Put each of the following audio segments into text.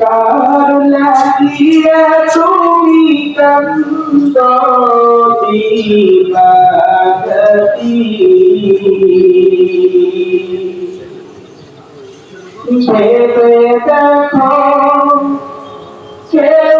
কার লাগিয়া তুমি কান্দ ভেবে দেখো কেউ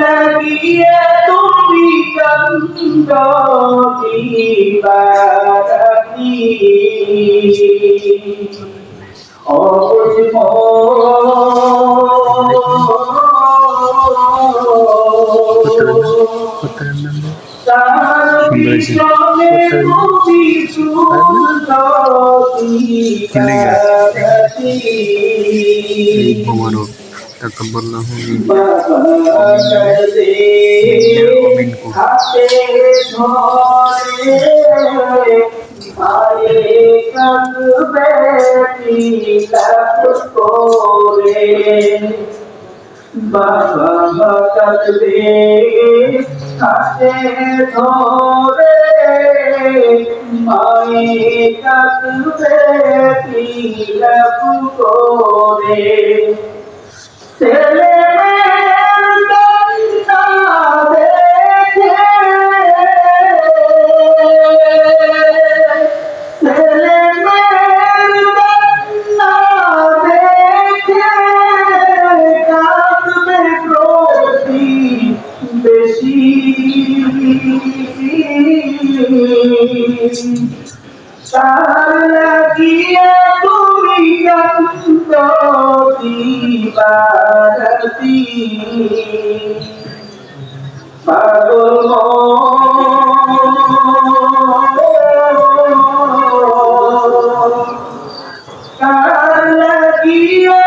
লাগিয়ে তুমি কান্দ দিবারাতি অবুঝ আরে কাঁদবে তিলক করে বাবা কাঁদবে হাতে ধরে মায়ে কাঁদবে তিলক করে তার লাগিয়ে তুমি কান্ত দিবারতি পাগল কার লাগিয়ে